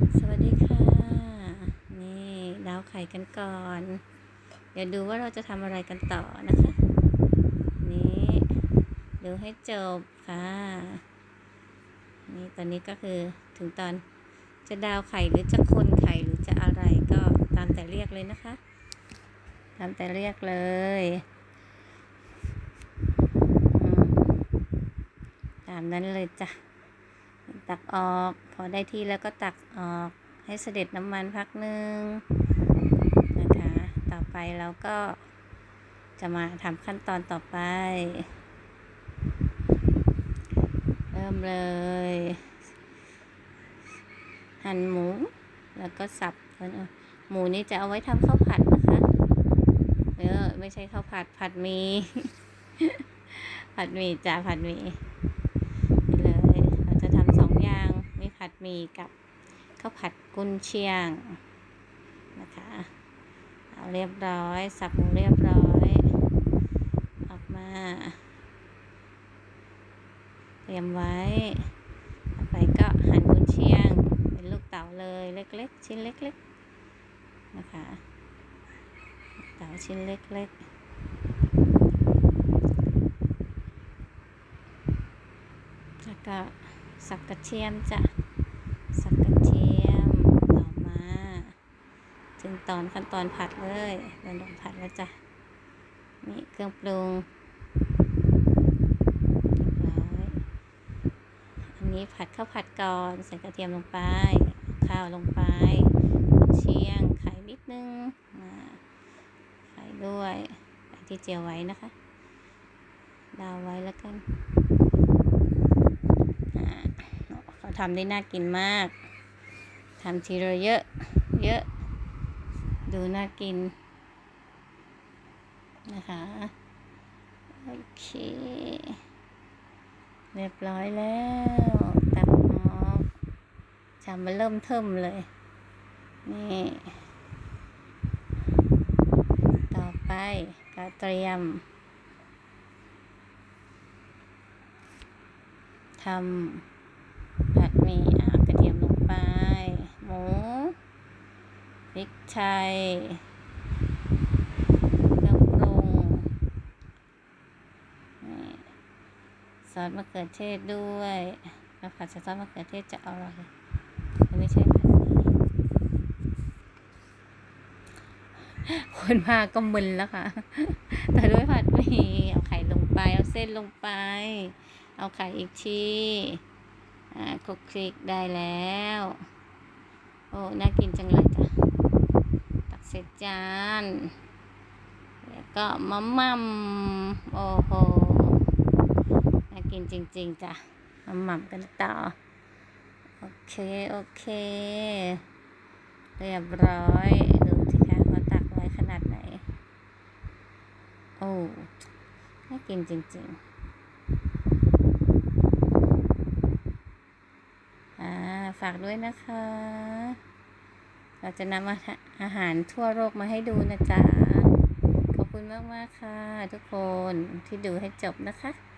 สวัสดีค่ะ นี่ดาวไข่กันก่อน เดี๋ยวดูว่าเราจะทำอะไรกันต่อนะคะ นี่ดูให้จบค่ะ นี่ตอนนี้ก็คือถึงตอนจะดาวไข่หรือจะคนไข่หรือจะอะไรก็ตามแต่เรียกเลยนะคะ ตามแต่เรียกเลยตามนั้นเลยจ้ะ ตักออก พอได้ที่แล้วก็ตักออกให้เสด็จน้ำมันพักหนึ่งนะคะ ต่อไปเราก็จะมาทำขั้นตอนต่อไป เริ่มเลย หั่นหมู แล้วก็สับหมูนี่จะเอาไว้ทำข้าวผัดนะคะเออไม่ใช่ข้าวผัดผัดหมี ผัดหมี่จ้าผัดหมี่นี่เลย เราจะทำสองอย่าง มีกับข้าวผัดกุนเชียงนะคะเอาเรียบร้อยสับเรียบร้อย ออกมาเตรียมไว้ต่อไปก็หั่นกุนเชียง เป็นลูกเต๋าเลยเล็กๆ ชิ้นเล็กๆนะคะเต๋าชิ้นเล็กๆแล้วก็สับกระเทียมจ้ะ สับกระเทียมต่อมา ถึง ตอนขั้นตอนผัดเลยเดินลงผัดแล้วจ้ะนี่เครื่องปรุงร้อยอันนี้ผัดข้าวผัดก่อนใส่กระเทียมลงไป ข้าวลงไปเชียงไข่นิดนึงอ่าไข่ด้วยไข่ที่เจียวไว้นะคะดาวไว้แล้วกันเขาทำได้น่ากินมากทำทีละเยอะ เยอะ ดูน่ากิน นะคะ โอเค เรียบร้อยแล้ว ตักออกชามมาเริ่มเทิมเลย นี่ ต่อไปก็เตรียมทำผัดหมี่อะกระเทียมลงไปหมู พริกไทยเครื่องปรุงนี่ซอสมะเขือเทศด้วยแล้วผัดซอสมะเขือเทศจะอร่อยไม่ใช่ผัดผีคนมาก็มึนแล้วค่ะ แต่ด้วยผัดหมี่เอาไข่ลงไป เอาเส้นลงไป เอาไข่อีกทีอ่าคลุกคลิกได้แล้ว โอ้ น่ากินจังเลยจ้ะ จาน แล้วก็มะม่ำโอ้โหน่ากินจริง ๆจ้ะมะม่ำกันต่อ โอเค โอเค เรียบร้อย ดูสิคะว่าตักไว้ขนาดไหน โอ้น่ากินจริงๆอ่าฝากด้วยนะคะ เราจะนำอาหาอาหารทั่วโลกมาให้ดูนะจ๊ะ ขอบคุณมาก ๆ ค่ะ ทุกคนที่ดูให้จบนะคะ